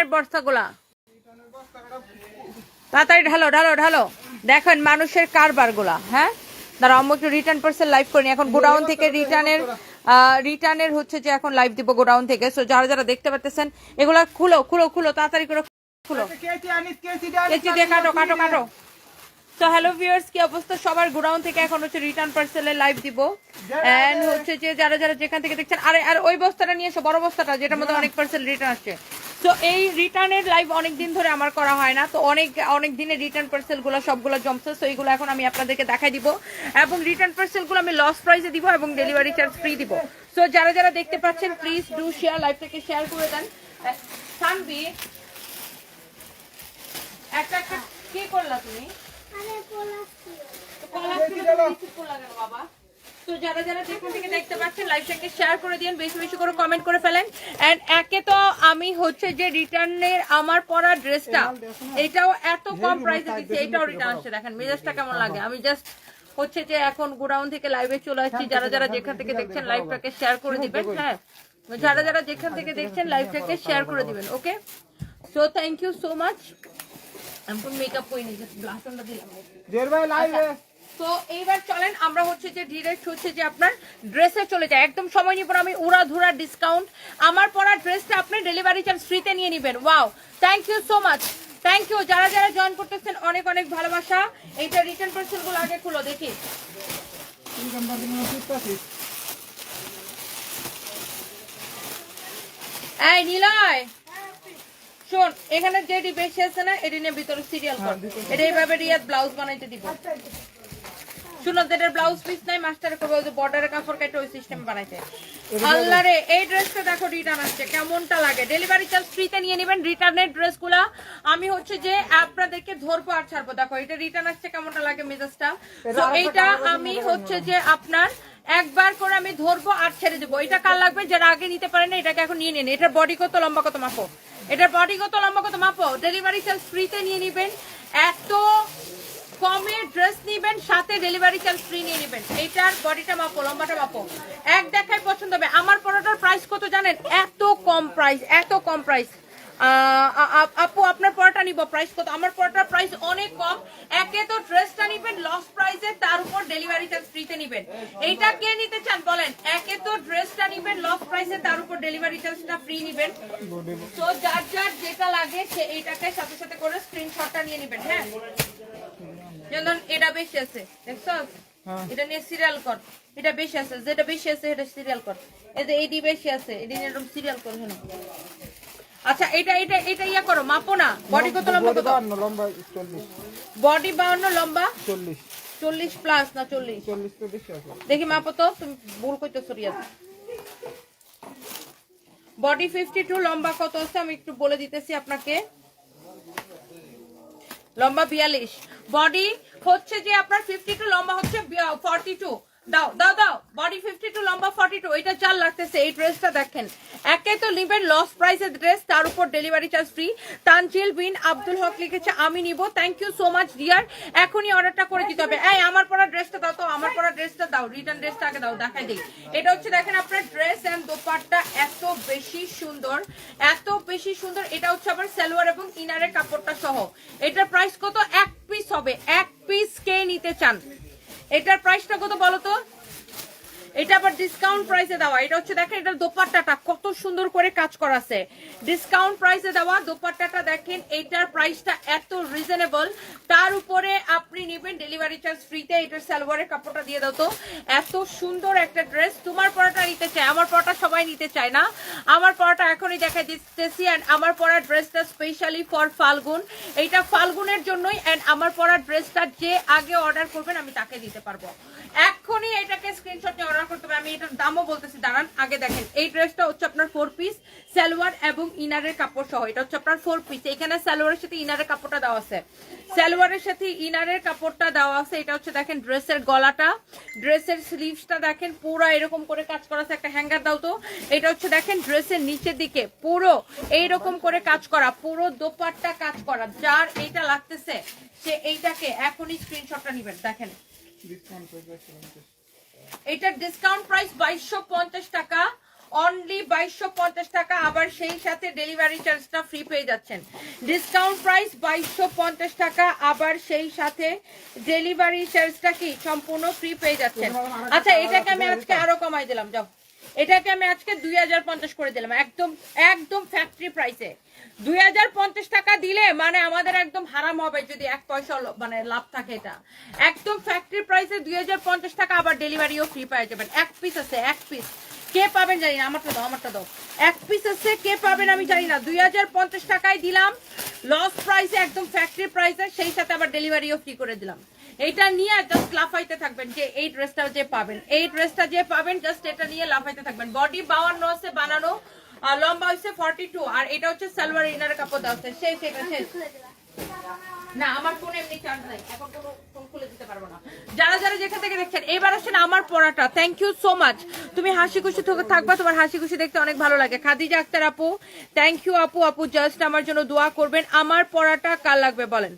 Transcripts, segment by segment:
রিটার্নের বস্তাগুলা। তাড়াতাড়ি ঢালো ঢালো ঢালো। দেখেন মানুষের কারবারগুলা হ্যাঁ? দাঁড়া আমি একটু রিটার্ন পার্সেল লাইভ করিনি এখন গোডাউন থেকে রিটার্নের রিটার্নের হচ্ছে যে এখন লাইভ দিব গোডাউন থেকে। সো যারা যারা দেখতে পারতেছেন এগুলা খুলো খুলো খুলো তাড়াতাড়ি করে খুলো। কেচি দিয়ে কাটো কাটো কাটো। তো হ্যালো ভিউয়ার্স কি অবস্থা? সবার গোডাউন থেকে এখন হচ্ছে রিটার্ন পার্সেলের লাইভ দিব। এন্ড হচ্ছে যে যারা যারা যেখান থেকে দেখছেন আরে আর ওই বস্তাটা নিয়ে এসো বড় বস্তাটা যেটার মধ্যে অনেক পার্সেল রিটার্ন আসছে। তো এই রিটার্নের লাইভ অনেক দিন ধরে আমার করা হয় না তো অনেক অনেক দিনের রিটার্ন পার্সেলগুলো সবগুলো জমছে তো এইগুলো এখন আমি আপনাদেরকে দেখাই দিব। এবং রিটার্ন পার্সেলগুলো আমি লস প্রাইসে দিব এবং ডেলিভারি চার্জ ফ্রি দিব। তো যারা যারা দেখতে পাচ্ছেন প্লিজ ডু শেয়ার লাইভটাকে শেয়ার করে দেন। সানবি একটা একটা কি করলা তুমি? তো যারা যারা যেখান থেকে দেখতে পাচ্ছেন লাইভটাকে শেয়ার করে দিন বেশি বেশি করে কমেন্ট করে ফেলেন। এন্ড একে তো আমি হচ্ছে যে রিটার্নের আমার পরা ড্রেসটা এটাও এত কম প্রাইসে দিচ্ছি এটাও রিটার্ন আসছে দেখেন মেজাজটা কেমন লাগে? আমি জাস্ট হচ্ছে যে এখন গোডাউন থেকে লাইভে চলে আসছি যারা যারা যেখান থেকে দেখছেন লাইভটাকে শেয়ার করে দিবেন হ্যাঁ। যারা যারা যেখান থেকে দেখছেন লাইভটাকে শেয়ার করে দিবেন okay so thank you so much আমি মেকআপ করে নিই জাস্ট ব্লাশ অনটা দিলাম। জের ভাই লাইভে তো এইবার চলেন আমরা হচ্ছে যে ডিরেক্ট হচ্ছে যে আপনার ড্রেসে চলে যায় একদম সময় নিব আমি উড়া ধুরা ডিসকাউন্ট আমার পরা ড্রেসটা আপনি ডেলিভারি চার্জ ফ্রিতে নিয়ে নেবেন। Wow thank you so much thank you যারা যারা জয়েন করতেছেন অনেক অনেক ভালোবাসা। এইটা রিটার্ন আগে খুলো দেখি। এই নিলয়! শোন এখানে যে বেশি আছে না এটি নিয়ে ভিতরে সিরিয়াল কর। এটা এইভাবে রিয়াদ ব্লাউজ বানাইতে দিব। শুনো এটার ব্লাউজ পিস নাই মাস্টার করবে ওই যে বর্ডারের কাপড় কেটে ওই সিস্টেম বানাইতে। আল্লাহ রে এই ড্রেসটা দেখো রিটার্ন আসছে কেমনটা লাগে? ডেলিভারি চার্জ ফ্রিতে নিয়ে নেবেন রিটার্নের ড্রেসগুলা। আমি হচ্ছে যে আপনাদেরকে ধরবো আর ছাড়বো। দেখো এটা রিটার্ন আসছে কেমনটা লাগে মেজাজটা? তো এইটা আমি হচ্ছে যে আপনার একবার করে আমি ধরবো আর ছেড়ে দেবো। এটা কার লাগবে? যারা আগে নিতে পারে না, এটাকে এখন নিয়ে নিন। এটার বডি কত লম্বা, কত মাপো? এটার বডি কত লম্বা, কত মাপো? ডেলিভারি চার্জ ফ্রিতে নিয়ে নিবেন। এত কমে ড্রেস নিবেন, সাথে ডেলিভারি চার্জ ফ্রি নিয়ে নেবেন। এইটার বডিটা মাপো, লম্বাটা মাপো। এক দেখায় পছন্দ হবে। আমার পরোটার প্রাইস কত জানেন? এত কম প্রাইস এত কম প্রাইস আপু আপনার পরোটা নিব প্রাইস কত? আমার পরোটার প্রাইস অনেক কম। একে তো ড্রেসটা নিবেন লস প্রাইসে তার উপর ডেলিভারি চার্জ ফ্রিতে নিবেন। এইটা কে নিতে চান বলেন? একে তো ড্রেসটা নিবেন লস প্রাইসে তার উপর ডেলিভারি চার্জটা ফ্রি নিবেন। তো যার যার যেটা লাগে সে এইটাকে সাথে সাথে করে স্ক্রিনশটটা নিয়ে নেবেন হ্যাঁ? যেমন এটা বেশি আছে দেখছ এটা নিয়ে সিরিয়াল কর। এটা বেশি আছে যেটা বেশি আছে এটা সিরিয়াল কর। এই যে এইটি বেশি আছে এটা নিয়ে এরকম সিরিয়াল কর শোনো। আচ্ছা এটা এটা এটা ইয়া করো মাপো না। বডি কত লম্বা কত? লম্বা চল্লিশ। বডি বাউন্ন লম্বা? চল্লিশ। চল্লিশ প্লাস না চল্লিশ? চল্লিশ তো বেশি আছে দেখি মাপো তো তুমি ভুল করতেছো রিয়াজ। বডি ফিফটি টু লম্বা কত আছে? আমি একটু বলে দিতেছি আপনাকে। লম্বা বিয়াল্লিশ। বডি হচ্ছে যে আপনার ফিফটি টু লম্বা হচ্ছে ফর্টি টু দাও দাও দাও। বডি ফিফটি টু লম্বা ফর্টি টু এটা চার লাগতেছে, এই ড্রেসটা দেখেন। একে তো নিবেন লস প্রাইসের ড্রেস তার উপর delivery charge free Tanzil bin Abdul Haq লিখেছে, আমি নিব। Thank you so much dear এখনই অর্ডারটা করে দিতে হবে। এই, আমার পরা ড্রেসটা দাও তো, আমার পরা ড্রেসটা দাও রিটার্ন ড্রেসটা আগে দাও, দেখাই দিই। এটা হচ্ছে দেখেন আপনার ড্রেস এন্ড দোপাট্টা এত বেশি সুন্দর, এত বেশি সুন্দর। এটা হচ্ছে আবার সালোয়ার এবং ইনারের কাপড়টা সহ। এটার প্রাইস কত? এক পিস হবে। এক পিস কে নিতে চান? এটার প্রাইসটা কত বলো তো এটা আবার ডিসকাউন্ট প্রাইসে দেওয়া। এটা হচ্ছে দেখেন, এটার দোপাট্টাটা কত সুন্দর করে কাজ করা আছে ডিসকাউন্ট প্রাইসে দেওয়া দোপাট্টাটা দেখেন এইটার প্রাইসটা এত রিজনেবল তার উপরে আপনি নেবেন ডেলিভারি চার্জ ফ্রিতে এটার সালোয়ারের কাপড়টা দিয়ে দাও তো। এত সুন্দর একটা ড্রেস তোমার পরাটা নিতে চায়, আমার পরাটা সবাই নিতে চায় না। আমার পরাটা এখনই দেখা দিতেছি অ্যান্ড আমার পরা ড্রেসটা স্পেশালি ফর ফাল্গুন এইটা ফাল্গুনের জন্যই অ্যান্ড আমার পরা ড্রেসটা যে আগে অর্ডার করবেন, আমি তাকে দিতে পারব। এখনই এটাকে স্ক্রিনশট অর্ডার করতে হবে। আমি এটার দামও বলতেছি, দাঁড়ান, আগে দেখেন। এই ড্রেসটা হচ্ছে আপনার ফোর পিস সালোয়ার এবং ইনারের কাপড় সহ। এটা হচ্ছে আপনার ফোর পিস এখানে সালোয়ারের সাথে ইনারের কাপড়টা দেওয়া আছে। সালোয়ারের সাথে ইনারের কাপড়টা দেওয়া আছে। এটা হচ্ছে দেখেন ড্রেসের গলাটা। ড্রেসের স্লিভসটা দেখেন, পুরো এরকম করে কাজ করা আছে। একটা হ্যাঙ্গার দাও তো। এটা হচ্ছে দেখেন ড্রেসের নিচের দিকে। পুরো এইরকম করে কাজ করা, পুরো দোপাট্টা কাজ করা। যার এইটা লাগতেছে, সে এইটাকে এখনই স্ক্রিনশটটা নেবেন। দেখেন। ডিসকাউন্ট এটার ডিসকাউন্ট প্রাইস বাইশশো পঞ্চাশ টাকা অনলি বাইশশো পঞ্চাশ টাকা আবার সেই সাথে ডেলিভারি চার্জটা ফ্রি পেয়ে যাচ্ছেন। ডিসকাউন্ট প্রাইস বাইশশো পঞ্চাশ টাকা আবার সেই সাথে ডেলিভারি চার্জটা কি সম্পূর্ণ ফ্রি পেয়ে যাচ্ছেন। আচ্ছা এটাকে আমি আজকে আরও কমাই দিলাম যাও। এটাকে আমি আজকে দুই হাজার পঞ্চাশ করে দিলাম একদম একদম ফ্যাক্টরি প্রাইসে দুই হাজার পঞ্চাশ টাকা দিলে মানে আমাদের একদম হারাম হবে যদি এক পয়সা মানে লাভ থাকে এটা। একদম ফ্যাক্টরি প্রাইসে দুই হাজার পঞ্চাশ টাকা আবার ডেলিভারিও ফ্রি পেয়ে যাবেন। এক পিস আছে, এক পিস কে পাবেন জানি না, আমারটা দাও আমারটা দাও। এক পিস আছে, কে পাবেন আমি জানি না। দুই হাজার পঞ্চাশ টাকায় দিলাম লস প্রাইসে একদম ফ্যাক্টরি প্রাইসে সেই সাথে আবার ডেলিভারিও ফ্রি করে দিলাম। এটা নিয়ে জাস্ট লাফাইতে থাকবেন যে এই ড্রেসটা যে পাবেন। এই ড্রেসটা যে পাবেন জাস্ট এটা নিয়ে লাফাইতে থাকবেন। বডি বাউান্ন আছে, বানানো। লম্বা হচ্ছে ফর্টি টু আর এটা হচ্ছে সালোয়ার ইনার কাপড় দেওয়া আছে সেই সেটা শেষ না, আমার ফোন এমনি চার্জ নাই। এখন কোনো যারা যারা যেখান থেকে দেখছেন, এবার আসেন আমার পড়াটা। থ্যাংক ইউ সো মাচ তুমি হাসি খুশি থাকবা, তোমার হাসি খুশি দেখতে অনেক ভালো লাগে। খাদিজা আক্তার আপু থ্যাংক ইউ আপু আপু জাস্ট আমার জন্য দোয়া করবেন। আমার পড়াটা কার লাগবে বলেন?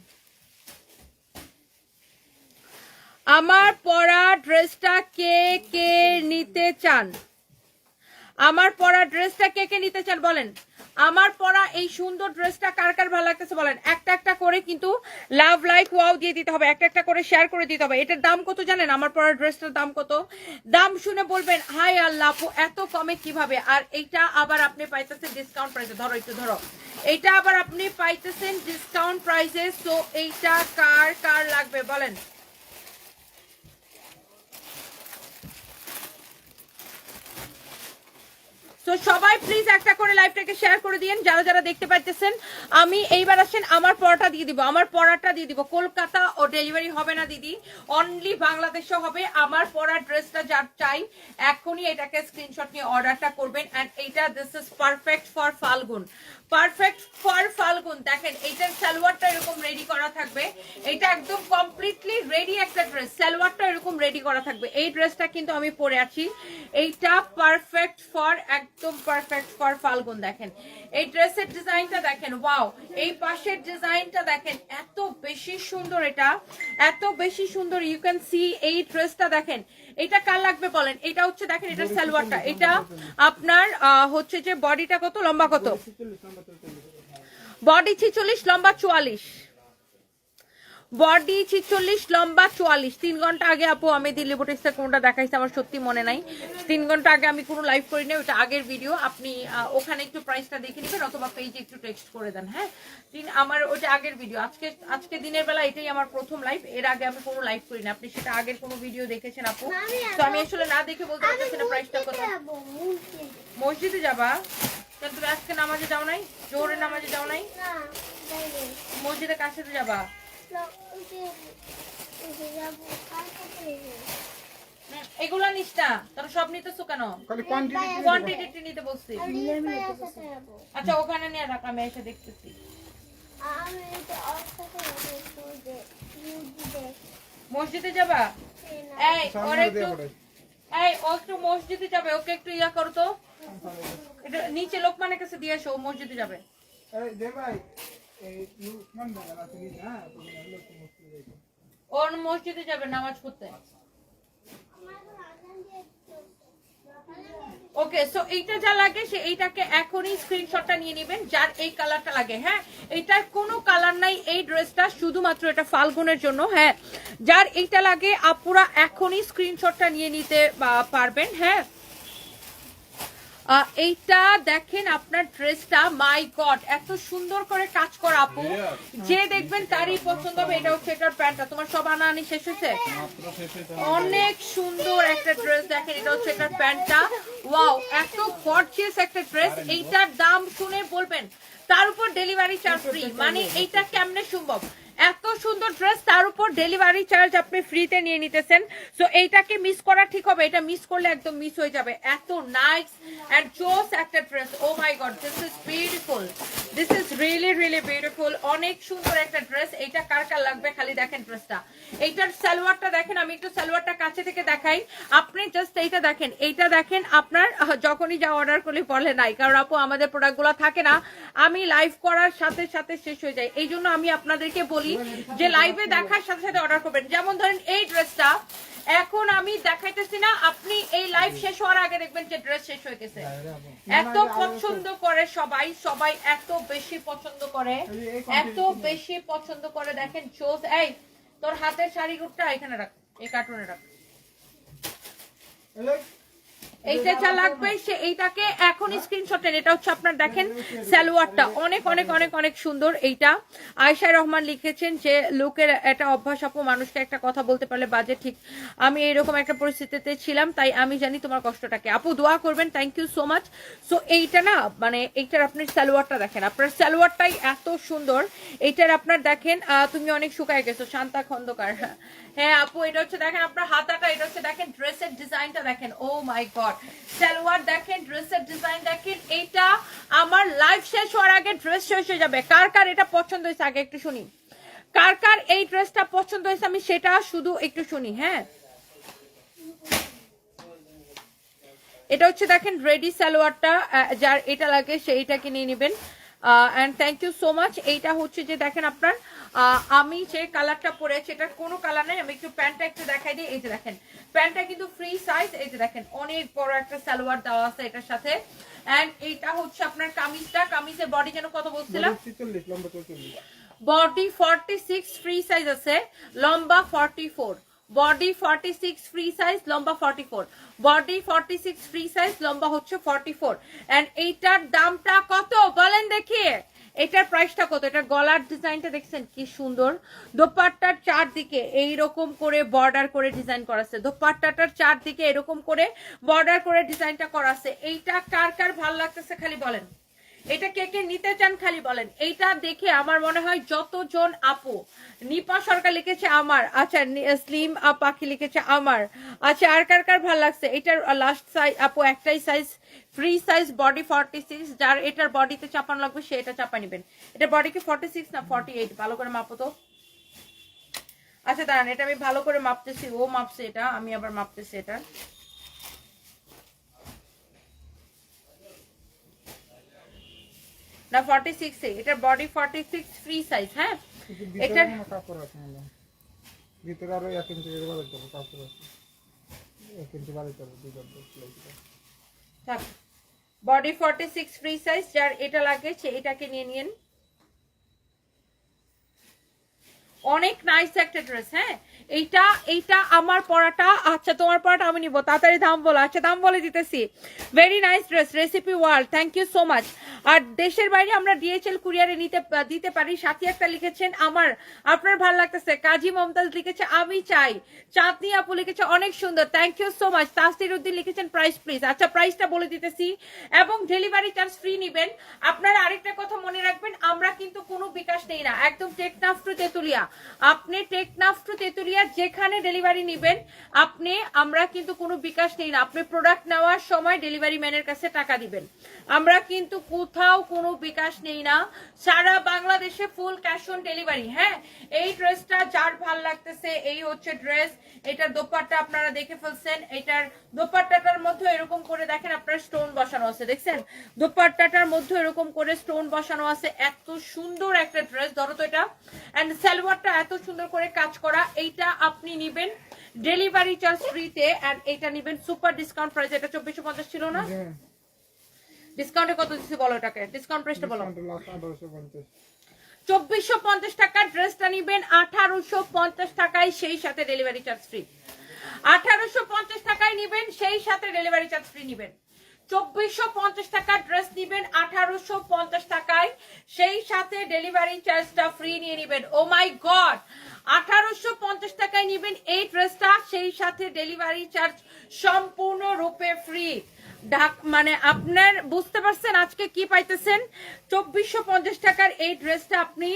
আমার পরা ড্রেসটা কে কে নিতে চান? আমার পরা ড্রেসটা কে কে নিতে চান বলেন? আমার পরা এই সুন্দর ড্রেসটা কার কার ভালো লাগতেছে বলেন? একটা একটা করে কিন্তু লাভ লাইক ওয়াও দিয়ে দিতে হবে। একটা একটা করে শেয়ার করে দিতে হবে। এটার দাম কত জানেন? আমার পরা ড্রেসটার দাম কত? দাম শুনে বলবেন হাই আল্লাহ আপু, এত কমে কীভাবে? আর এইটা আবার আপনি পাইতেছেন ডিসকাউন্ট প্রাইসে ধরো একটু, ধরো। এইটা আবার আপনি পাইতেছেন ডিসকাউন্ট প্রাইসে সো এইটা কার কার লাগবে বলেন? তো সবাই প্লিজ একটা করে লাইভটাকে শেয়ার করে দিন যারা যারা দেখতে পাচ্ছেন আমি এইবার আসেন, আমার পড়াটা দিয়ে দিব, আমার পড়াটা দিয়ে দিব। কলকাতা ও ডেলিভারি হবে না, দিদি। অনলি বাংলাদেশে হবে। আমার পরার ড্রেসটা যার চাই, এখনই এটাকে স্ক্রিনশট নিয়ে অর্ডারটা করবেন। এন্ড এইটা this is perfect for Falgun perfect for Falgun দেখেন, এইটার সালোয়ারটা এরকম রেডি করা থাকবে। এটা একদম কমপ্লিটলি রেডি একটা ড্রেস সালোয়ারটা এরকম রেডি করা থাকবে। এই ড্রেসটা কিন্তু আমি পরে আছি। এইটা পারফেক্ট ফর একদম পারফেক্ট ফর ফাল্গুন দেখেন। এই ড্রেসের ডিজাইনটা দেখেন ওয়াও এই পাশের ডিজাইনটা দেখেন, এত বেশি সুন্দর এটা। এত বেশি সুন্দর ইউ ক্যান সি এই ড্রেসটা দেখেন। এটা কার লাগবে বলেন? এটা হচ্ছে দেখেন এটা সালোয়ারটা। এটা আপনার আহ, হচ্ছে যে বডিটা কত? লম্বা কত? বডি ছিচল্লিশ লম্বা চুয়াল্লিশ। বডি ছিচল্লিশ লম্বা চুয়াল্লিশ। তিন ঘণ্টা আগে আপু আমি দিল্লি বুটিক্সে কোনটা দেখাইছি আমার সত্যি মনে নাই। তিন ঘণ্টা আগে আমি কোনো লাইভ করি নাই ওটা আগের ভিডিও আপনি ওখানে একটু প্রাইসটা দেখে নেবেন অথবা পেজে একটু টেক্সট করে দেন হ্যাঁ? তিন আমার ওটা আগের ভিডিও আজকে আজকে দিনের বেলা এটাই আমার প্রথম লাইভ এর আগে আমি কোনো লাইভ করি না আপনি সেটা আগের কোনো ভিডিও দেখেছেন আপু? তো আমি আসলে না দেখে বলতে পারতেছি না প্রাইসটা কত মসজিদে। যাবা? কেন তুমি আজকে নামাজে যাও নাই? জোহরের নামাজে যাও নাই? মসজিদে সাথে যাবা? এগুলা নিস না তোর সব নিতেছো কেন? কোয়ান্টিটি কোয়ান্টিটি নিতে বলছি। আচ্ছা ওখানে নিয়ে রাখ আমি এসে দেখতেছি। মসজিদে। যাবা? এই ওর একটু এই ও একটু মসজিদে যাবে ওকে একটু ইয়া করো তো। এটা নিচে লোকমানের কাছে দিয়ে এসো ও মসজিদে যাবে। এই দে ভাই। ওর মসজিদে যাবে নামাজ পড়তে। ওকে সো এইটা যা লাগে সে এইটাকে এখনই স্ক্রিনশটটা নিয়ে নেবেন, যার এই কালারটা লাগে হ্যাঁ? এটার কোনো কালার নাই, এই ড্রেসটা শুধুমাত্র এটা ফাল্গুনের জন্য হ্যাঁ? যার এইটা লাগে, আপুরা এখনই স্ক্রিনশটটা নিয়ে নিতে পারবেন হ্যাঁ? এইটা দেখেন আপনার ড্রেসটা। মাই গড এত সুন্দর করে কাজ করা আপু। যে দেখবেন তারই পছন্দ হবে এটা হচ্ছে এটার প্যান্টটা। তোমার সব আনা আনি শেষ হয়েছে। অনেক সুন্দর একটা ড্রেস দেখেন এটা হচ্ছে এটার প্যান্টটা। ওয়াও এত গর্জিয়াস একটা ড্রেস। এইটার দাম শুনে বলবেন তার উপর ডেলিভারি চার্জ ফ্রি মানে এইটা কেমনে সম্ভব? এত সুন্দর ড্রেস তার উপর ডেলিভারি চার্জ আপনি ফ্রিতে নিয়ে নিতেছেন। সো এইটাকে মিস করা ঠিক হবে। এটা মিস করলে একদম মিস হয়ে যাবে। এত নাইস এন্ড জোস একটা dress oh my god this is beautiful this is really really beautiful অনেক সুন্দর একটা ড্রেস এইটা কার কার লাগবে? খালি দেখেন ড্রেসটা এইটার সালোয়ারটা দেখেন, আমি একটু সালোয়ারটা কাছে থেকে দেখাই। আপনি জাস্ট এইটা দেখেন। এইটা দেখেন, আপনার যখনই যা অর্ডার করলে বলে নাই। কারণ আপু, আমাদের প্রোডাক্টগুলো থাকে না। আমি লাইভ করার সাথে সাথে শেষ হয়ে যায়। এই জন্য আমি আপনাদেরকে বলি যে লাইভে দেখার সাথে সাথে অর্ডার করবেন। যেমন ধরেন এই ড্রেসটা এখন আমি দেখাইতেছি না, আপনি এই লাইভ শেষ হওয়ার আগে দেখবেন যে ড্রেস শেষ হয়ে গেছে। এত পছন্দ করে সবাই সবাই এত বেশি পছন্দ করে, এত বেশি পছন্দ করে। দেখেন চোজ এই, তোর হাতের শাড়ি গুটটা এখানে রাখ, এই কার্টুনে রাখ। এইটা যা লাগবে সে এইটাকে এখন স্ক্রিনশট এটা হচ্ছে আপনার দেখেন অনেক অনেক অনেক অনেক সুন্দর এইটা। আয়শা রহমান লিখেছেন যে, লোকের একটা অভ্যাস মানুষকে একটা কথা বলতে পারলে বাজে, ঠিক। আমি এরকম একটা পরিস্থিতিতে ছিলাম, তাই আমি জানি তোমার কষ্টটাকে। আপু, দোয়া করবেন thank you so much so এইটা না মানে এইটার আপনি সালোয়ারটা দেখেন। আপনার সালোয়ারটাই এত সুন্দর। এইটার আপনার দেখেন তুমি অনেক শুকায় গেছো, শান্তা খন্দকার। হ্যাঁ আপু, এটা হচ্ছে দেখেন, আপনার হাতাটা, এটা হচ্ছে দেখেন ড্রেসের ডিজাইনটা দেখেন। Oh my god salwar. দেখেন ড্রেসের ডিজাইন দেখেন এইটা আমার লাইফ শেষ হওয়ার আগে ড্রেস শেষ হয়ে যাবে। কার কার এটা পছন্দ হয়েছে? আগে একটু শুনি। কার কার এই ড্রেসটা পছন্দ হয়েছে? আমি সেটা শুধু একটু শুনি হ্যাঁ? এটা হচ্ছে দেখেন রেডি সালোয়ারটা যার এটা লাগে সেইটাকে নিয়ে নেবেন। And thank you so much এইটা হচ্ছে যে দেখেন আপনার আমি যে কালারটা পরেছি এটা কোনো কালার নেই আমি একটু প্যান্টটা একটু দেখাই দিই। এই যে দেখেন প্যান্টটা কিন্তু ফ্রি সাইজ এই যে দেখেন অনেক বড় একটা সালোয়ার দেওয়া আছে এটার সাথে। অ্যান্ড এইটা হচ্ছে আপনার কামিজটা কামিজের বডি যেন কত বলছিলাম? Body forty six free size আছে লম্বা forty four body forty six free size লম্বা forty four body forty six free size লম্বা হচ্ছে ফর্টি ফোর অ্যান্ড এইটার দামটা কত বলেন দেখি। এটার প্রাইসটা কত? এটা গলার ডিজাইনটা দেখছেন কি সুন্দর। দোপাট্টার চারদিকে এইরকম করে বর্ডার করে ডিজাইন করা আছে। দোপাট্টাটার চারদিকে এরকম করে বর্ডার করে ডিজাইনটা করা আছে। এইটা কার কার ভালো লাগতেছে খালি বলেন। এটা কে কে নিতে চান খালি বলেন। এইটা দেখে আমার মনে হয় যতজন আপু, নিপা সরকার লিখেছে আমার আচ্ছা স্লিম পাখি লিখেছে আমার। আচ্ছা আর কার কার ভালো লাগছে? এটার লাস্ট সাইজ আপু, একটাই size free size body forty six যার এটার বডিতে চাপানো লাগবে, সে এটা চাপা নেবেন। এটা বডি কি ফর্টি সিক্স না ফর্টি এইট ভালো করে মাপো তো। আচ্ছা দাঁড়ান, এটা আমি ভালো করে মাপতেছি। ও মাপছে এটা, আমি আবার মাপতেছি এটা। না ফর্টি সিক্স এটার body forty six free size হ্যাঁ এটার ভিতরে আছে ভিতরে আরও এক ইঞ্চি করে বাড়াইতে হবে কাপড় আছে। এক ইঞ্চি বাড়াইতে হবে দুই থাক body forty six free size যার এটা লাগে সে এটাকে নিয়ে নিন অনেক নাইস একটা ড্রেস হ্যাঁ? এইটা এইটা আমার পরাটা আচ্ছা তোমার পরাটা আমি নিব। তাড়াতাড়ি দাম বলো। আচ্ছা দাম বলে দিতেছি। Very nice dress recipe world thank you so much আর দেশের বাইরে আমরা ডিএচএল কুরিয়ারে নিতে দিতে পারি। সাথে একটা লিখেছেন, আমার, আপনার ভালো লাগতেছে। কাজী মমতাজ লিখেছে, আমি চাই। চাঁদনি আপু লিখেছে, অনেক সুন্দর। থ্যাংক ইউ সো মাচ তাসির উদ্দিন লিখেছেন প্রাইস প্লিজ আচ্ছা প্রাইসটা বলে দিতেছি। এবং ডেলিভারি চার্জ ফ্রি নিবেন। আপনারা আরেকটা কথা মনে রাখবেন, আমরা কিন্তু কোনো বিকাশ নেই না। একদম টেকনাফ টু তেতুলিয়া। আপনি টেকনাফ টু তেতুলিয়া যেখানে ডেলিভারি নিবেন, আপনি, আমরা কিন্তু কোনো বিকাশ নেই না। আপনি প্রোডাক্ট নেওয়ার সময় ডেলিভারি ম্যানের কাছে টাকা দিবেন। আমরা কিন্তু কোথাও কোনো বিকাশ নেই না। সারা বাংলাদেশে ফুল ক্যাশ অন ডেলিভারি হ্যাঁ? এই ড্রেসটা যার ভালো লাগতেছে, এই হচ্ছে ড্রেস। এটার দোপাট্টা আপনারা দেখে ফেলছেন। এটার দোপাট্টাটার মধ্যে এরকম করে দেখেন, আপনার স্টোন বসানো আছে, দেখছেন? দোপাট্টাটার মধ্যে এরকম করে স্টোন বসানো আছে। এত সুন্দর একটা ড্রেস, ধরো তো এটা। এন্ড সালোয়ারটা এত সুন্দর করে কাজ করা, এইটা আপনি নিবেন ডেলিভারি চার্জ ফ্রিতে এন্ড এটা নিবেন সুপার ডিসকাউন্ট প্রাইস এটা চব্বিশশো পঞ্চাশ ছিল না? ডিসকাউন্টে কত দিচ্ছে বলো এটাকে? ডিসকাউন্ট প্রাইসটা বলো। চব্বিশশো পঞ্চাশ টাকার ড্রেসটা নিবেন আঠারোশো পঞ্চাশ টাকায় সেই সাথে ডেলিভারি চার্জ ফ্রি আঠারোশো পঞ্চাশ টাকায় নিবেন সেই সাথে ডেলিভারি চার্জ ফ্রি নিবেন। চব্বিশশো পঞ্চাশ টাকার ড্রেস নিবেন আঠারোশো পঞ্চাশ টাকায় সেই সাথে ডেলিভারি চার্জটা ফ্রি নিয়ে নিবেন। ও মাই গড আঠারোশো পঞ্চাশ টাকায় নিবেন এই ড্রেসটা সেই সাথে ডেলিভারি চার্জ সম্পূর্ণ রূপে ফ্রি ঢাক মানে আপনার বুঝতে পারছেন আজকে কি পাইতেছেন? চব্বিশশো পঞ্চাশ টাকার এই ড্রেসটা আপনি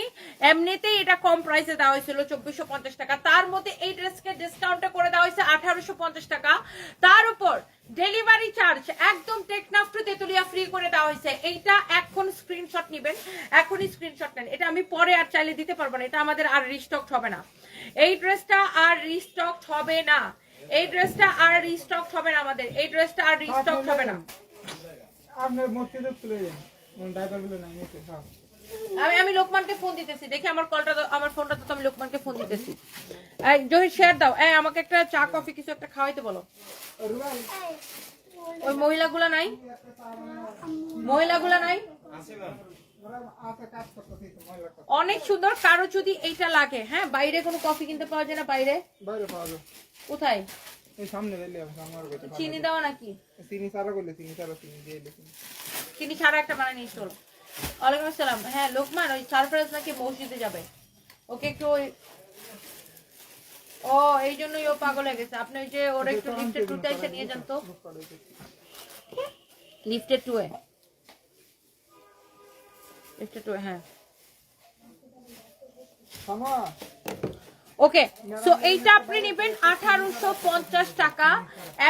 এমনিতেই এটা কম প্রাইসে দেওয়া হয়েছিল, চব্বিশশো পঞ্চাশ টাকা। তার মধ্যে এই ড্রেসকে ডিসকাউন্টে করে দেওয়া হয়েছে আঠারোশো পঞ্চাশ টাকা। তার উপর ডেলিভারি চার্জ একদম টেকনাফ টু তেতুলিয়া ফ্রি করে দেওয়া হয়েছে। এইটা এখন স্ক্রিনশট নেবেন, এখনই স্ক্রিনশট নেন। এটা আমি পরে আর চাইলে দিতে পারব না, এটা আমাদের আর রিস্টক হবে না। এই ড্রেসটা আর রিস্টক হবে না। এই ড্রেসটা আর রিস্টক হবে না আমাদের। এই ড্রেসটা আর রিস্টক হবে না। আপনার মসজিদে তুলে যান ড্রাইভারগুলো নাই নিচে হ্যাঁ আমি আমি লোকমানকে ফোন দিতেছি। দেখি আমার কলটা তো- আমার ফোনটা তো আমি লোকমানকে ফোন দিতেছি। এই জহির শেয়ার দাও। এই আমাকে একটা চা কফি কিছু একটা খাওয়াইতে বলো। ওই মহিলাগুলা নাই? মহিলাগুলা নাই? আছে অনেক সুন্দর কারও যদি এইটা লাগে হ্যাঁ বাইরে কোনো কফি কিনতে পাওয়া যায় না বাইরে? বাইরে পাওয়া যায়। কোথায়? এই সামনে গেলে আমার চিনি দেওয়া নাকি? চিনি সারা করলে চিনি সারা চিনি দিয়ে দিলে চিনি। চিনি একটা বানিয়ে নিয়ে চলো। ওয়ালাইকুম আসসালাম। হ্যাঁ লোকমান ওই সারপ্রাইজ নাকি মসজিদে যাবে? ওকে একটু ওই ও এই জন্যই ও পাগল হয়ে গেছে। আপনি ওই যে ওর একটু লিফটে টুতে এসে নিয়ে যান তো। লিফটে টুয়ে টুয়ে হ্যাঁ। ওকে সো এইটা আপনি নেবেন আঠারোশো পঞ্চাশ টাকা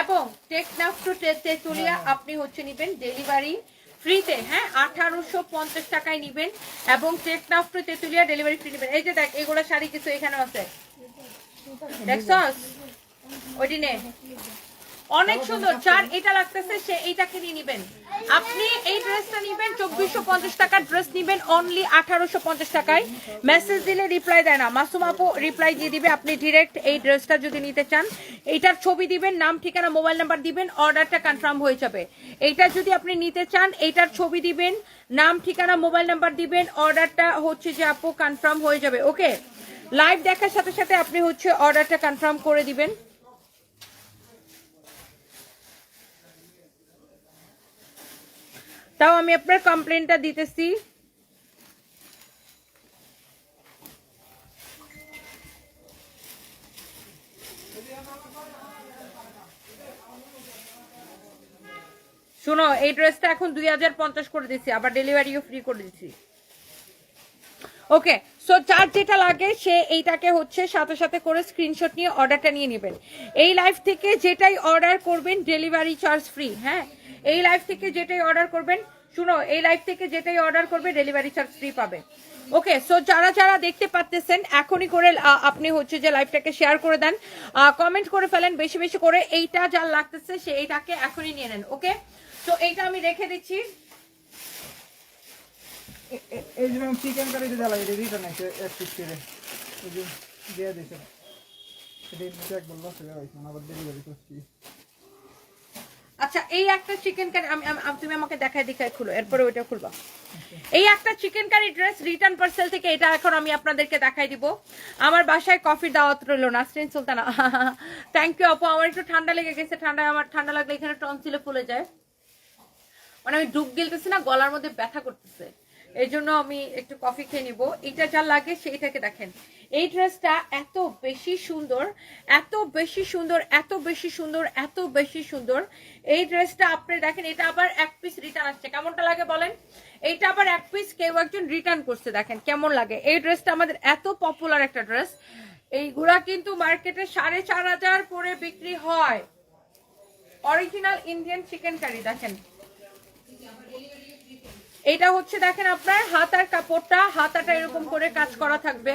এবং টেকনাফ টু তেতুলিয়া আপনি হচ্ছে নেবেন ডেলিভারি ফ্রিতে হ্যাঁ আঠারোশো পঞ্চাশ টাকায় নেবেন এবং Teknaf to Tetulia delivery free নেবেন। এই যে দেখ এগুলো শাড়ি কিছু এখানে আছে। দেখছস? ওইটি নে। অনেক সুন্দর। চার এটা লাগতেছে সে এইটাকে নিয়ে নিবেন। আপনি এই ড্রেসটা নিবেন চব্বিশশো পঞ্চাশ টাকার ড্রেস নিবেন অনলি আঠারোশো পঞ্চাশ টাকায়। মেসেজ দিলে রিপ্লাই দেয় না। মাসুম আপু রিপ্লাই দিয়ে দিবে আপনি ডিরেক্ট এই ড্রেসটা যদি নিতে চান। এইটার ছবি দিবেন নাম ঠিকানা মোবাইল নাম্বার দিবেন অর্ডারটা কনফার্ম হয়ে যাবে। এইটা যদি আপনি নিতে চান এইটার ছবি দিবেন নাম ঠিকানা মোবাইল নাম্বার দিবেন অর্ডারটা হচ্ছে যে আপু কনফার্ম হয়ে যাবে। ওকে লাইভ দেখার সাথে সাথে আপনি হচ্ছে অর্ডারটা কনফার্ম করে দিবেন। তাও আমি আপনার কমপ্লেনটা দিতেছি। শোনো, এই ড্রেসটা এখন দুই হাজার পঞ্চাশ করে দিচ্ছি আবার ডেলিভারিও ফ্রি করে দিচ্ছি ওকে সো যার যেটা লাগে সে এইটাকে হচ্ছে সাথে সাথে করে স্ক্রিনশট নিয়ে অর্ডারটা নিয়ে নেবেন। এই লাইভ থেকে যেটাই অর্ডার করবেন ডেলিভারি চার্জ ফ্রি হ্যাঁ? এই লাইভ থেকে যেটাই অর্ডার করবেন, শুনো, এই লাইভ থেকে যেটাই অর্ডার করবে ডেলিভারি চার্জ ফ্রি পাবে। ওকে সো যারা যারা দেখতে পাচ্তেছেন এখনই করে আপনি হচ্ছে যে লাইভটাকে শেয়ার করে দেন। কমেন্ট করে ফেলেন, বেশি বেশি করে। এইটা যার লাগতেছে, সে এইটাকে এখনই নিয়ে নেন ওকে তো এইটা আমি রেখে দিচ্ছি। এই যে চিকেন কারি যে রিটার্ন আছে এক পিস করে। যে, দিয়ে দিয়েছে। এটা লস হয়ে গেছে আবার ডেলিভারি করছি। আচ্ছা এই একটা চিকেন কারি আমি তুমি আমাকে দেখায় দেখায় খুলো এরপরে ওইটা খুলবা। এই একটা chicken curry dress return parcel থেকে এটা এখন আমি আপনাদেরকে দেখাই দিব। আমার বাসায় কফি দাওয়াত রইল নাসরিন সুলতানা। থ্যাংক ইউ আপু আমার একটু ঠান্ডা লেগে গেছে ঠান্ডায় আমার ঠান্ডা লাগলে এখানে টনসিলে ফুলে যায়। মানে আমি ডুব গিলতেছি না গলার মধ্যে ব্যথা করতেছে। এই জন্য আমি একটু কফি খেয়ে নিব। এটা যা লাগে সেইটাকে দেখেন। এই ড্রেসটা এত বেশি সুন্দর, এত বেশি সুন্দর, এত বেশি সুন্দর, এত বেশি সুন্দর। এই ড্রেসটা আপনি দেখেন, এটা আবার এক পিস রিটার্ন আসছে। কেমনটা লাগে বলেন? এইটা আবার এক পিস কেউ একজন রিটার্ন করছে, দেখেন কেমন লাগে। এই ড্রেসটা আমাদের এত পপুলার একটা ড্রেস এইগুলা কিন্তু মার্কেটে সাড়ে চার হাজার করে বিক্রি হয়। অরিজিনাল ইন্ডিয়ান চিকেন কারি দেখেন। এটা হচ্ছে, দেখেন আপনার, হাতার কাপড়টা, হাতাটা এরকম করে কাজ করা থাকবে।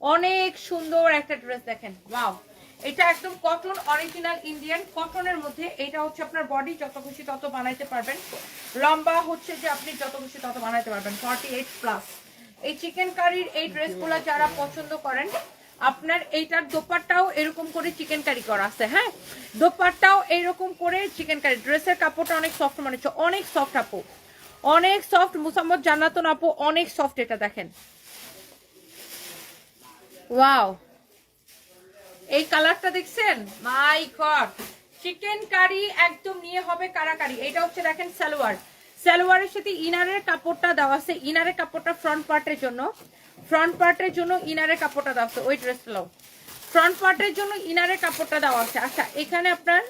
অনেক সুন্দর একটা ড্রেস দেখেন। ওয়াও এটা একদম কটন অরিজিনাল ইন্ডিয়ান কটনের মধ্যে এটা হচ্ছে আপনার বডি যত খুশি তত বানাইতে পারবেন। লম্বা হচ্ছে যে আপনি যত খুশি তত বানাইতে পারবেন ফর্টি এইট প্লাস এই চিকেন কারির এই ড্রেসগুলো যারা পছন্দ করেন, আপনার এইটার দোপারটাও এরকম করে চিকেন কারি করা আছে হ্যাঁ? দোপারটাও এরকম করে চিকেন কারি ড্রেসের কাপড়টা অনেক সফট মনে অনেক সফট আপু। অনেক সফট মুসাম্মদ জান্নাতুন আপু, অনেক সফট এটা দেখেন। ওয়াও এই কালারটা দেখছেন? মাই গড চিকেন কারি একদম নিয়ে হবে কারাকারি এটা হচ্ছে দেখেন সালোয়ার। সালোয়ারের সাথে ইনারের কাপড়টা দেওয়া আছে। ইনারের কাপড়টা ফ্রন্ট পার্টের জন্য। ফ্রন্ট পার্টের জন্য ইনারের কাপড়টা দেওয়া আছে। ওই ড্রেসটা ফ্রন্ট পার্টের জন্য ইনারের কাপড়টা দেওয়া আছে। আচ্ছা এখানে আপনার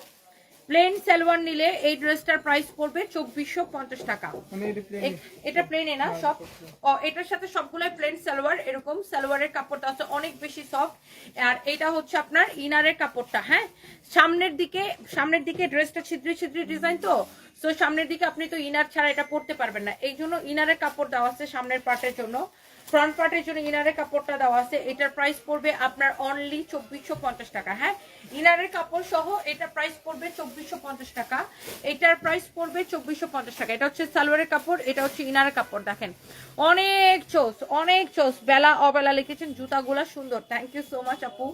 প্লেন সালোয়ার নিলে এই ড্রেসটার প্রাইস পড়বে চব্বিশশো পঞ্চাশ টাকা। মানে এটা প্লেন না সব এটার সাথে সবগুলাই প্লেন সালোয়ার এরকম সালোয়ারের কাপড়টা হচ্ছে অনেক বেশি সফট আর এটা হচ্ছে আপনার ইনারের কাপড়টা হ্যাঁ? সামনের দিকে সামনের দিকে ড্রেসটা ছিদ্রি ছিদ্রি ডিজাইন তো? তো সামনের দিকে আপনি তো ইনার ছাড়া এটা পরতে পারবেন না। এই জন্য ইনারের কাপড় দেওয়া আছে সামনের পার্টের জন্য। ফ্রন্ট পার্টের জন্য ইনারের কাপড়টা দেওয়া আছে। এটার প্রাইস পড়বে আপনার অনলি চব্বিশশো পঞ্চাশ টাকা। হ্যাঁ ইনারের কাপড় সহ এটা প্রাইস পড়বে চব্বিশশো পঞ্চাশ টাকা। এটার প্রাইস পড়বে চব্বিশশো পঞ্চাশ টাকা। এটা হচ্ছে সালোয়ারের কাপড়, এটা হচ্ছে ইনারের কাপড়, দেখেন। অনেক চোস অনেক চোস। বেলা, অবেলা লিখেছেন, জুতাগুলো সুন্দর। থ্যাংক ইউ সো মাচ আপু।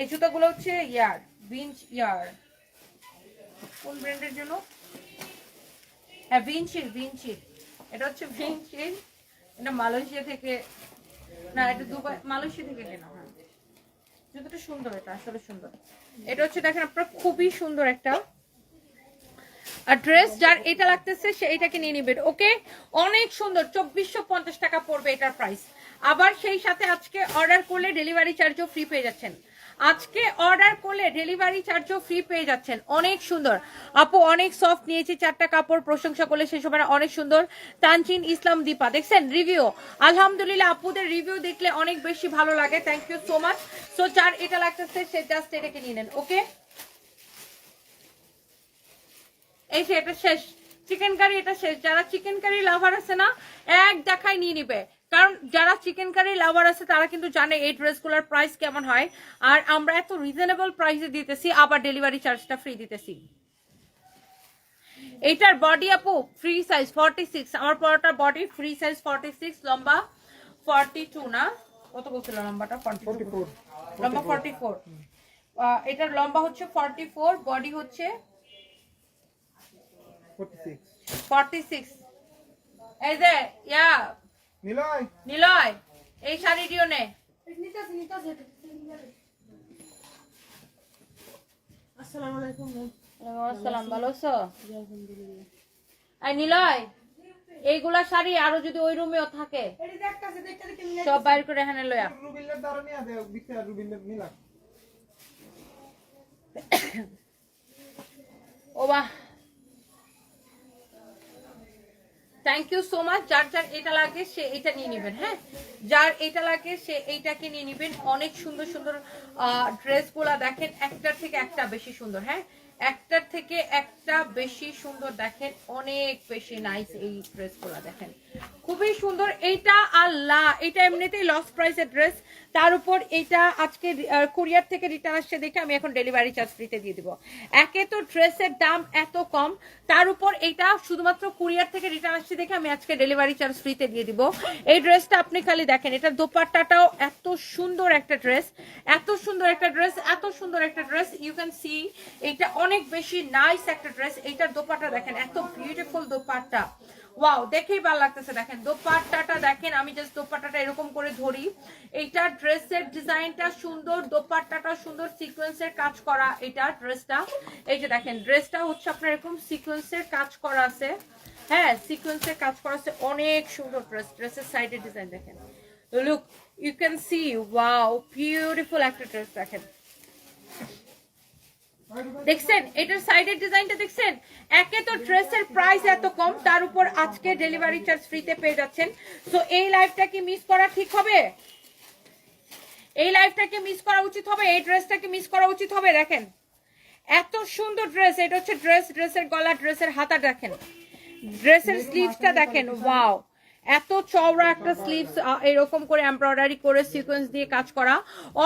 এই জুতাগুলো হচ্ছে ইয়ার বিঞ্চ ইয়ার। কোন ব্র্যান্ডের জন্য? হ্যাঁ ভিনচির ভিনচির এটা হচ্ছে ভিনচির এটা মালয়েশিয়া থেকে, না, এটা দুবাই, মালয়েশিয়া থেকে কেনা খুবই সুন্দর একটা আর ড্রেস যার এটা লাগতেছে, সে এটাকে নিয়ে ওকে? অনেক সুন্দর, চব্বিশশো পঞ্চাশ টাকা পড়বে এটার প্রাইস আবার সেই সাথে আজকে অর্ডার করলে ডেলিভারি চার্জও ফ্রি পেয়ে যাচ্ছেন। আজকে অর্ডার করলে ডেলিভারি চার্জও ফ্রি পেয়ে যাচ্ছেন। অনেক সুন্দর। আপু, অনেক সফট নিয়েছি, চারটা কাপড়, প্রশংসা করলে সে সময় অনেক সুন্দর। তানচিন ইসলাম দীপা, দেখছেন? রিভিউ আলহামদুলিল্লাহ, আপুদের রিভিউ দেখলে অনেক বেশি ভালো লাগে। Thank you so much so যার এটা লাগতেছে, সে জাস্ট এটাকে নিয়ে নেন ওকে এই যে, এটা শেষ। চিকেন কারি এটা শেষ। যারা চিকেন কারি লাভার আছে না, এক দেখায় নিয়ে নিবে। কারণ যারা চিকেন কারি লাভার আছে তারা কিন্তু জানে এই ড্রেসগুলোর প্রাইস কেমন হয়। আর আমরা এত রিজনেবল প্রাইসে দিতেছি আবার ডেলিভারি চার্জটা ফ্রি দিতেছি। এইটার বডি আপু ফ্রি সাইজ ফর্টি সিক্স আমার পরোটার body free size forty six লম্বা ফর্টি টু না? কত বলছিল লম্বাটা? ফর্টি ফোর লম্বা ফর্টি ফোর এটার লম্বা হচ্ছে ফর্টি ফোর বডি হচ্ছে ফোর্টি সিক্স ফর্টি সিক্স এই যে ইয়া নিলয়। নিলয় এই শাড়িটিও নে। আসসালামু আলাইকুম। আসসালাম ভালো আছো? এই নিলয় এইগুলা শাড়ি আরও যদি ওই রুমেও থাকে সব বাইর করে এখানে লয়া রুবিলের দ্বারা নিয়ে আছে বিক্রি রুবিলের নিলাম। ও বাহ থ্যাংক ইউ সো মাচ যার যার এটা লাগে, সে এটা নিয়ে নেবেন হ্যাঁ? যার এটা লাগে, সে এইটাকে নিয়ে নেবেন। অনেক সুন্দর সুন্দর ড্রেসগুলা দেখেন একটার থেকে একটা বেশি সুন্দর হ্যাঁ? একটার থেকে একটা বেশি সুন্দর দেখেন। অনেক বেশি নাইস এই ড্রেসগুলা দেখেন। খুবই সুন্দর। এইটা আল্লাহ এটা এমনিতেই লস প্রাইসের ড্রেস তার উপর এটা আজকে কুরিয়ার থেকে রিটার্ন আসছে দেখে আমি এখন ডেলিভারি চার্জ ফ্রিতে দিয়ে দিব। একে তো ড্রেসের দাম এত কম, তার উপর এটা শুধুমাত্র কুরিয়ার থেকে রিটার্ন আসছে দেখে আমি আজকে ডেলিভারি চার্জ ফ্রিতে দিয়ে দিব। এই ড্রেসটা আপনি খালি দেখেন, এটা দোপাট্টাটাও এত সুন্দর একটা ড্রেস, এত সুন্দর একটা ড্রেস, এত সুন্দর একটা ড্রেস। ইউ ক্যান সি এটা অনেক বেশি নাইস একটা ড্রেস এইটার দোপাট্টা দেখেন, এত বিউটিফুল দোপাট্টা। ওয়াও দেখেই ভালো লাগতেছে, দেখেন। দোপাট্টাটা দেখেন, আমি জাস্ট দোপাট্টাটা এরকম করে ধরি। এইটা ড্রেসের ডিজাইনটা সুন্দর, দোপাট্টাটা সুন্দর সিকোয়েন্সের কাজ করা এটা ড্রেসটা। এই যে দেখেন, ড্রেসটা হচ্ছে আপনার এরকম সিকোয়েন্সের কাজ করা আছে। হ্যাঁ সিকোয়েন্সের কাজ করা আছে, অনেক সুন্দর ড্রেস, ড্রেসের সাইডের ডিজাইন দেখেন। Look you can see wow beautiful একটা ড্রেস দেখেন। দেখছেন? এটার সাইডের ডিজাইনটা দেখছেন? একে তো ড্রেসের প্রাইস এত কম, তার উপর আজকে ডেলিভারি চার্জ ফ্রিতে পেয়ে যাচ্ছেন। তো এই লাইফটা কি মিস করা ঠিক হবে? এই লাইফটাকে মিস করা উচিত হবে? এই ড্রেসটাকে মিস করা উচিত হবে? দেখেন, এত সুন্দর ড্রেস এটা হচ্ছে ড্রেস ড্রেসের গলা ড্রেসের হাতা দেখেন। ড্রেসের স্লিভসটা দেখেন ওয়াও এত চওড়া একটা স্লিভস এরকম করে এমব্রয়ডারি করে সিকোয়েন্স দিয়ে কাজ করা।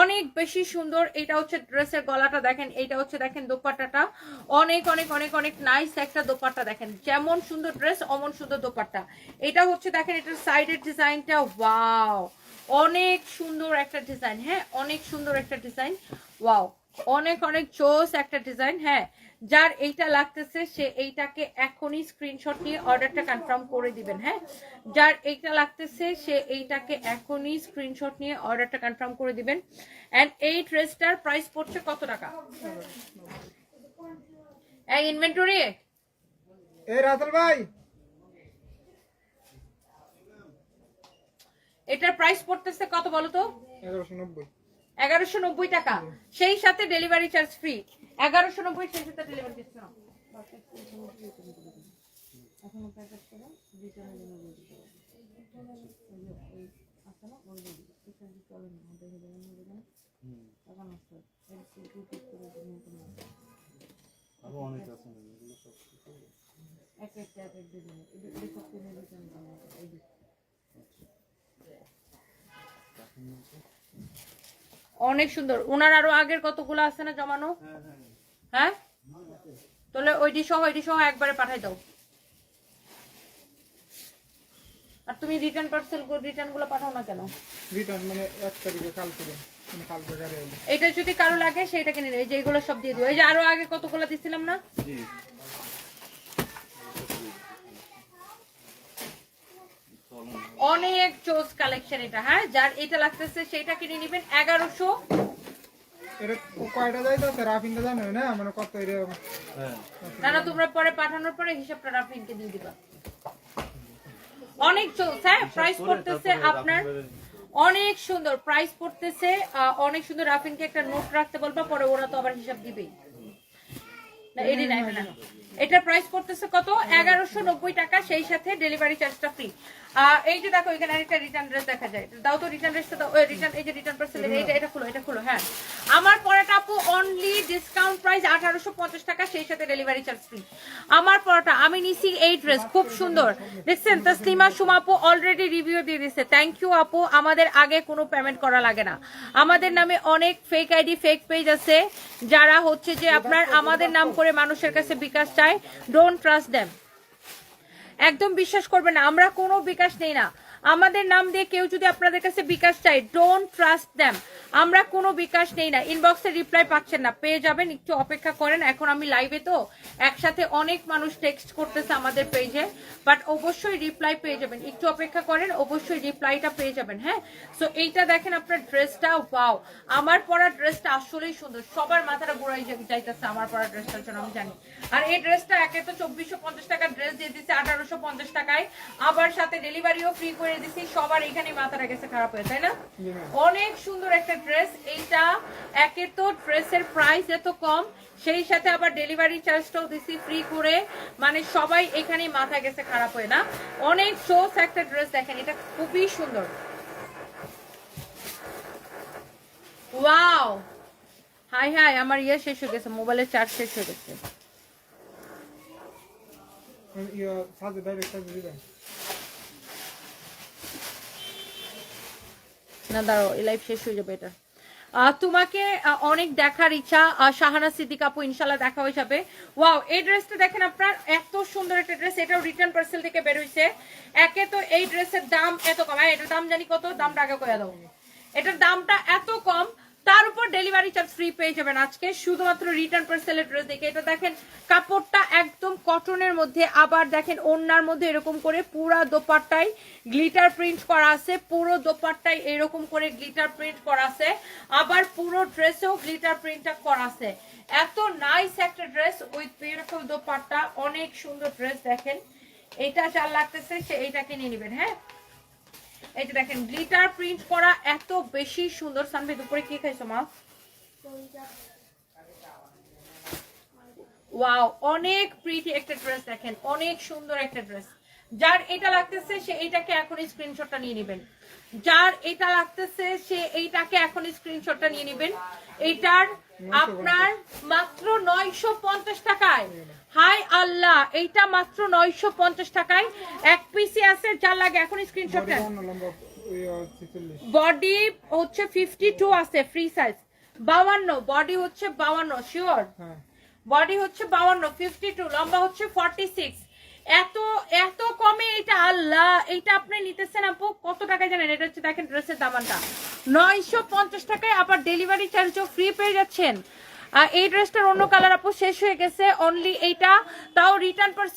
অনেক বেশি সুন্দর, এটা হচ্ছে ড্রেসের গলাটা দেখেন, এটা হচ্ছে দেখেন দোপাট্টাটা। অনেক অনেক অনেক অনেক নাইস একটা দোপাট্টা দেখেন, যেমন সুন্দর ড্রেস অমন সুন্দর দোপাট্টা। এটা হচ্ছে দেখেন, এটার সাইডের ডিজাইনটা ওয়াও অনেক সুন্দর একটা ডিজাইন হ্যাঁ অনেক সুন্দর একটা ডিজাইন ওয়াও অনেক অনেক চোস একটা ডিজাইন হ্যাঁ। যার এইটা লাগতেছে সে এইটাকে এখনই স্ক্রিনশট নিয়ে অর্ডারটা কনফার্ম করে দিবেন হ্যাঁ? যার এইটা লাগতেছে সে এইটাকে এখনই স্ক্রিনশট নিয়ে অর্ডারটা কনফার্ম করে দিবেন। এন্ড এই ড্রেসটার প্রাইস পড়ছে কত টাকা? এই ইনভেন্টরি এই রাসেল ভাই! এটার প্রাইস পড়তেছে কত বলো তো? এগারোশো নব্বই। এগারোশো নব্বই টাকা। সেই সাথে ডেলিভারি চার্জ ফ্রি এগারোশো নব্বই সেই সাথে ডেলিভারি চার্জ অনেক আছে। এগুলো সব অনেক সুন্দর। ওনার আরও আগের কতগুলো আছে না জমানো? হ্যাঁ? তাহলে ওইটি সহ ওইটি সহ একবারে পাঠাই দাও। আর তুমি রিটার্ন পার্সেল রিটার্নগুলো পাঠাও না কেন? রিটার্ন মানে এক তারিখে কাল থেকে মানে এটা যদি কারও লাগে সেইটা কিনে নেবে এই যে এগুলো সব দিয়ে দিও। এই যে আরও আগে কতগুলো দিছিলাম না? অনেক চোজ কালেকশন এটা হ্যাঁ? যার এটা লাগতেছে সেটা কিনে নেবেন এগারোশো। এটা কয়টা যাইতেছে রাফিনটা জানো না? মানে হ্যাঁ। না না তোমরা পরে পাঠানোর পরে হিসাবটা রাফিনকে দিয়ে দিবা। অনেক হ্যাঁ? প্রাইস পড়তেছে আপনার অনেক সুন্দর প্রাইস পড়তেছে আহ, অনেক সুন্দর রাফিনকে একটা নোট রাখতে বলবা পরে ওরা তো আবার হিসাব দিবেই। না এডি না এটা প্রাইস পড়তেছে কত? এগারোশো নব্বই টাকা সেই সাথে ডেলিভারি চার্জটা ফ্রি এই যে দেখো এখানে একটা রিটার্ন ড্রেস দেখা যায়। দাও তো রিটার্ন ড্রেসটা দাও রিটার্ন এই যে রিটার্ন পার্সেল এটা এটা খুলো এটা খুলো হ্যাঁ। আমার পরাটা আপু অনলি ডিসকাউন্ট প্রাইস আঠারোশো পঞ্চাশ টাকা সেই সাথে ডেলিভারি চার্জ ফ্রি আমার পরাটা আমি নিছি এই ড্রেস খুব সুন্দর। দেখছেন তসলিমা সুমা আপু অলরেডি রিভিউ দিয়ে দিচ্ছে থ্যাংক ইউ আপু আমাদের আগে কোনো পেমেন্ট করা লাগে না। আমাদের নামে অনেক ফেক আইডি ফেক পেজ আছে। যারা হচ্ছে যে আপনার আমাদের নাম করে মানুষের কাছে বিকাশ চায় ডোন্ট ট্রাস্ট দেম একদম বিশ্বাস করবেন না, আমরা কোনো বিকাশ নেই না। আমাদের নাম দিয়ে কেউ যদি আপনাদের কাছে বিকাশ চাই ডোন্ট ট্রাস্ট দেম আমরা কোনো বিকাশ নেই না। ইনবক্সে রিপ্লাই পাচ্ছেন না। পেয়ে যাবেন একটু অপেক্ষা করেন। এখন আমি লাইভে তো একসাথে অনেক মানুষ টেক্সট করতেছে আমাদের পেজে বাট অবশ্যই রিপ্লাই পেয়ে যাবেন। একটু অপেক্ষা করেন অবশ্যই রিপ্লাইটা পেয়ে যাবেন হ্যাঁ? সো এইটা দেখেন আপনার ড্রেসটা ওয়াও আমার পরা ড্রেসটা আসলেই সুন্দর। সবার মাথাটা ঘুরাই যাইতেছে আমার পরা ড্রেসটার জন্য আমি জানি। আর এই ড্রেসটা একে তো চব্বিশশো পঞ্চাশ টাকার ড্রেস দিয়ে দিচ্ছে আঠারোশো পঞ্চাশ টাকায়। আবার সাথে ডেলিভারিও ফ্রি করে দিচ্ছি সবার এখানে মাথাটা গেছে খারাপ হয়ে তাই না? অনেক সুন্দর একটা ড্রেস, এইটা একে তো ড্রেসের প্রাইস এত কম, সেই সাথে আবার ডেলিভারি চার্জটাও দিছি ফ্রি করে। মানে সবাই এখানে মাথা গেছে খারাপ হয়ে না। অনেক শোস একটা ড্রেস দেখেন, এটা খুবই সুন্দর। ওয়াও হাই হাই আমার ইয়ে শেষ হয়ে গেছে মোবাইলের চার্জ শেষ হয়ে গেছে ইয়ে সাজে ডাইরেক্ট সাজে দিবেন না দাঁড়াও এই লাইভ শেষ হয়ে যাবে এটা। তোমাকে অনেক দেখার ইচ্ছা। শাহানা সিদ্দিক আপু ইনশাল্লাহ দেখা হয়ে যাবে। ওয়াও এই ড্রেসটা দেখেন আপনার এত সুন্দর একটা ড্রেস এটাও রিটার্ন পার্সেল থেকে বের হয়েছে একে তো এই ড্রেসের দাম এত কম। হ্যাঁ, এটার দাম জানি কত? দামটা আগে কয়ে দাও। এটার দামটা এত কম তার উপর ডেলিভারি চার্জ ফ্রি পেয়ে যাবেন আজকে। শুধুমাত্র রিটার্ন পার্সেলের ড্রেস দেখে এটা দেখেন, কাপড়টা একদম কটনের মধ্যে, আবার দেখেন ওড়নার মধ্যে এরকম করে পুরা দোপাট্টায় গ্লিটার প্রিন্ট করা আছে, পুরো দোপাট্টায় এরকম করে গ্লিটার প্রিন্ট করা আছে, আবার পুরো ড্রেসেও গ্লিটার প্রিন্টটা করা আছে। এত নাইস একটা ড্রেস উইথ বিউটিফুল দোপাট্টা, অনেক সুন্দর ড্রেস দেখেন। এটা যার লাগতেছে সে এইটাকে নিয়ে নেবেন হ্যাঁ? এই যে দেখেন গ্লিটার প্রিন্ট করা এত বেশি সুন্দর। সানভি, দুপুরে কি খাইছো মা? অনেক প্রিটি একটা ড্রেস দেখেন, অনেক সুন্দর একটা ড্রেস যার এটা লাগতেছে, সে এটাকে এখন স্ক্রিনশটটা নিয়ে নেবেন। যার এটা লাগতেছে সে এইটাকে এখন স্ক্রিনশটটা নিয়ে নেবেন। এইটার আপনার মাত্র নয়শো পঞ্চাশ টাকায়। হাই আল্লাহ এইটা মাত্র নয়শো পঞ্চাশ টাকায়। এক পিসি আছে যার লাগে এখন স্ক্রিনশট নেন। অন্য লম্বা ছেচল্লিশ। বডি হচ্ছে ফিফটি টু আছে ফ্রি সাইজ বাউান্ন বডি হচ্ছে বাউান্ন শিওর হ্যাঁ। বডি হচ্ছে বাউান্ন ফিফটি টু লম্বা হচ্ছে ফর্টি সিক্স এত এত কমে এটা আল্লাহ, এটা আপনি নিতেছেন আপু, কত টাকায় জানেন? এটা হচ্ছে দেখেন ড্রেসের দামানটা। নয়শো পঞ্চাশ টাকায় আবার ডেলিভারি চার্জও ফ্রি পেয়ে যাচ্ছেন। এই ড্রেসটার অন্য কালার আপু শেষ হয়ে গেছে অনলি এইটা। তাও রিটার্ন